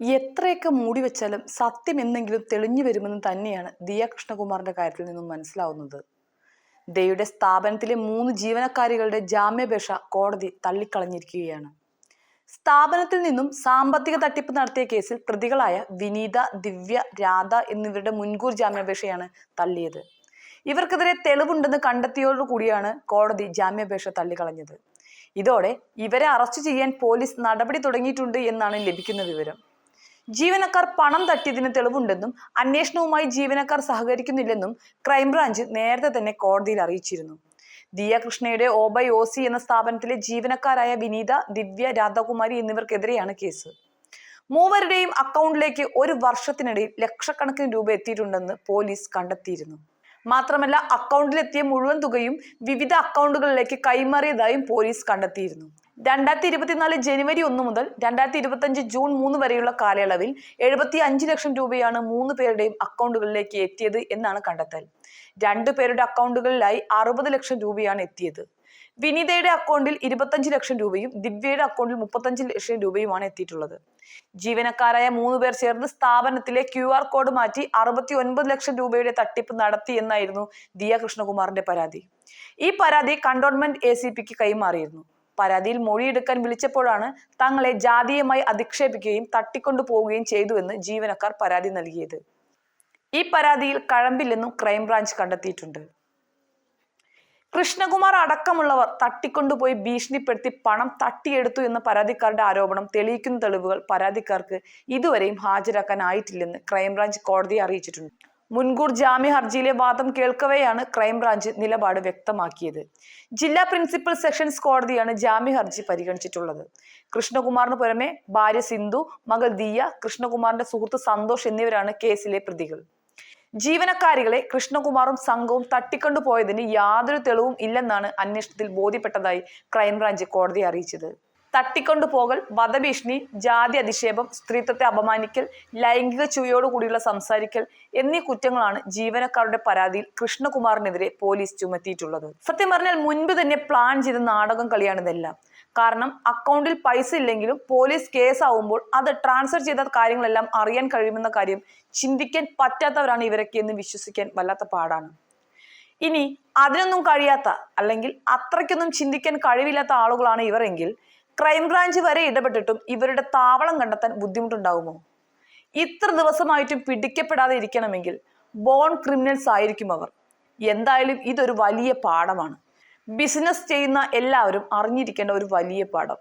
എത്രയൊക്കെ മൂടി വെച്ചാലും സത്യം എന്തെങ്കിലും തെളിഞ്ഞു വരുമെന്ന് തന്നെയാണ് ദിയ കൃഷ്ണകുമാറിന്റെ കാര്യത്തിൽ നിന്നും മനസ്സിലാവുന്നത്. ദയുടെ സ്ഥാപനത്തിലെ മൂന്ന് ജീവനക്കാരികളുടെ ജാമ്യാപേക്ഷ കോടതി തള്ളിക്കളഞ്ഞിരിക്കുകയാണ്. സ്ഥാപനത്തിൽ നിന്നും സാമ്പത്തിക തട്ടിപ്പ് നടത്തിയ കേസിൽ പ്രതികളായ വിനീത ദിവ്യ രാധ എന്നിവരുടെ മുൻകൂർ ജാമ്യാപേക്ഷയാണ് തള്ളിയത്. ഇവർക്കെതിരെ തെളിവുണ്ടെന്ന് കണ്ടെത്തിയോടുകൂടിയാണ് കോടതി ജാമ്യാപേക്ഷ തള്ളിക്കളഞ്ഞത്. ഇതോടെ ഇവരെ അറസ്റ്റ് ചെയ്യാൻ പോലീസ് നടപടി തുടങ്ങിയിട്ടുണ്ട് എന്നാണ് ലഭിക്കുന്ന വിവരം. ജീവനക്കാർ പണം തട്ടിയതിന് തെളിവുണ്ടെന്നും അന്വേഷണവുമായി ജീവനക്കാർ സഹകരിക്കുന്നില്ലെന്നും ക്രൈംബ്രാഞ്ച് നേരത്തെ തന്നെ കോടതിയിൽ അറിയിച്ചിരുന്നു. ദിയ കൃഷ്ണയുടെ ഓബൈ സി എന്ന സ്ഥാപനത്തിലെ ജീവനക്കാരായ വിനീത ദിവ്യ രാധാകുമാരി എന്നിവർക്കെതിരെയാണ് കേസ്. മൂവരുടെയും അക്കൗണ്ടിലേക്ക് ഒരു വർഷത്തിനിടയിൽ ലക്ഷക്കണക്കിന് രൂപ എത്തിയിട്ടുണ്ടെന്ന് പോലീസ് കണ്ടെത്തിയിരുന്നു. മാത്രമല്ല അക്കൗണ്ടിലെത്തിയ മുഴുവൻ തുകയും വിവിധ അക്കൗണ്ടുകളിലേക്ക് കൈമാറിയതായും പോലീസ് കണ്ടെത്തിയിരുന്നു. രണ്ടായിരത്തി ഇരുപത്തിനാല് ജനുവരി ഒന്ന് മുതൽ രണ്ടായിരത്തി ഇരുപത്തഞ്ച് ജൂൺ മൂന്ന് വരെയുള്ള കാലയളവിൽ എഴുപത്തി അഞ്ച് ലക്ഷം രൂപയാണ് മൂന്ന് പേരുടെയും അക്കൗണ്ടുകളിലേക്ക് എത്തിയത് എന്നാണ് കണ്ടെത്തൽ. രണ്ടു പേരുടെ അക്കൗണ്ടുകളിലായി അറുപത് ലക്ഷം രൂപയാണ് എത്തിയത്. വിനീതയുടെ അക്കൗണ്ടിൽ ഇരുപത്തഞ്ച് ലക്ഷം രൂപയും ദിവ്യയുടെ അക്കൗണ്ടിൽ മുപ്പത്തഞ്ച് ലക്ഷം രൂപയുമാണ് എത്തിയിട്ടുള്ളത്. ജീവനക്കാരായ മൂന്ന് പേർ ചേർന്ന് സ്ഥാപനത്തിലെ ക്യു ആർ കോഡ് മാറ്റി അറുപത്തി ഒൻപത് ലക്ഷം രൂപയുടെ തട്ടിപ്പ് നടത്തി എന്നായിരുന്നു ദിയ കൃഷ്ണകുമാറിന്റെ പരാതി. ഈ പരാതി കണ്ടോൺമെന്റ് എ സി പിക്ക് കൈമാറിയിരുന്നു. പരാതിയിൽ മൊഴിയെടുക്കാൻ വിളിച്ചപ്പോഴാണ് തങ്ങളെ ജാതീയമായി അധിക്ഷേപിക്കുകയും തട്ടിക്കൊണ്ടു പോവുകയും ചെയ്തുവെന്ന് ജീവനക്കാർ പരാതി നൽകിയത്. ഈ പരാതിയിൽ കഴമ്പില്ലെന്നും ക്രൈംബ്രാഞ്ച് കണ്ടെത്തിയിട്ടുണ്ട്. കൃഷ്ണകുമാർ അടക്കമുള്ളവർ തട്ടിക്കൊണ്ടുപോയി ഭീഷണിപ്പെടുത്തി പണം തട്ടിയെടുത്തു എന്ന പരാതിക്കാരുടെ ആരോപണം തെളിയിക്കുന്ന തെളിവുകൾ പരാതിക്കാർക്ക് ഇതുവരെയും ഹാജരാക്കാനായിട്ടില്ലെന്ന് ക്രൈംബ്രാഞ്ച് കോടതിയെ അറിയിച്ചിട്ടുണ്ട്. മുൻകൂർ ജാമ്യ ഹർജിയിലെ വാദം കേൾക്കവെയാണ് ക്രൈംബ്രാഞ്ച് നിലപാട് വ്യക്തമാക്കിയത്. ജില്ലാ പ്രിൻസിപ്പൽ സെഷൻസ് കോടതിയാണ് ജാമ്യ ഹർജി പരിഗണിച്ചിട്ടുള്ളത്. കൃഷ്ണകുമാറിന് പുറമെ ഭാര്യ സിന്ധു മകൾ ദിയ കൃഷ്ണകുമാറിന്റെ സുഹൃത്ത് സന്തോഷ് എന്നിവരാണ് കേസിലെ പ്രതികൾ. ജീവനക്കാരികളെ കൃഷ്ണകുമാറും സംഘവും തട്ടിക്കൊണ്ടുപോയതിന് യാതൊരു തെളിവും ഇല്ലെന്നാണ് അന്വേഷണത്തിൽ ബോധ്യപ്പെട്ടതായി ക്രൈംബ്രാഞ്ച് കോടതിയെ അറിയിച്ചത്. തട്ടിക്കൊണ്ടുപോകൽ വധഭീഷണി ജാതി അധിക്ഷേപം സ്ത്രീത്വത്തെ അപമാനിക്കൽ ലൈംഗിക ചുവയോടുകൂടിയുള്ള സംസാരിക്കൽ എന്നീ കുറ്റങ്ങളാണ് ജീവനക്കാരുടെ പരാതിയിൽ കൃഷ്ണകുമാറിനെതിരെ പോലീസ് ചുമത്തിയിട്ടുള്ളത്. സത്യം പറഞ്ഞാൽ മുൻപ് തന്നെ പ്ലാൻ ചെയ്ത നാടകം കളിയാണിതെല്ലാം കാരണം അക്കൗണ്ടിൽ പൈസ ഇല്ലെങ്കിലും പോലീസ് കേസാവുമ്പോൾ അത് ട്രാൻസ്ഫർ ചെയ്ത കാര്യങ്ങളെല്ലാം അറിയാൻ കഴിയുമെന്ന കാര്യം ചിന്തിക്കാൻ പറ്റാത്തവരാണ് ഇവരൊക്കെ എന്ന് വിശ്വസിക്കാൻ വല്ലാത്ത പാടാണ്. ഇനി അതിനൊന്നും കഴിയാത്ത അല്ലെങ്കിൽ അത്രയ്ക്കൊന്നും ചിന്തിക്കാൻ കഴിവില്ലാത്ത ആളുകളാണ് ഇവർ എങ്കിൽ ക്രൈംബ്രാഞ്ച് വരെ ഇടപെട്ടിട്ടും ഇവരുടെ താവളം കണ്ടെത്താൻ ബുദ്ധിമുട്ടുണ്ടാകുമോ ഇത്ര ദിവസമായിട്ടും പിടിക്കപ്പെടാതെ ഇരിക്കണമെങ്കിൽ ബോൺ ക്രിമിനൽസ് ആയിരിക്കും അവർ. എന്തായാലും ഇതൊരു വലിയ പാഠമാണ്. ബിസിനസ് ചെയ്യുന്ന എല്ലാവരും അറിഞ്ഞിരിക്കേണ്ട ഒരു വലിയ പാഠം.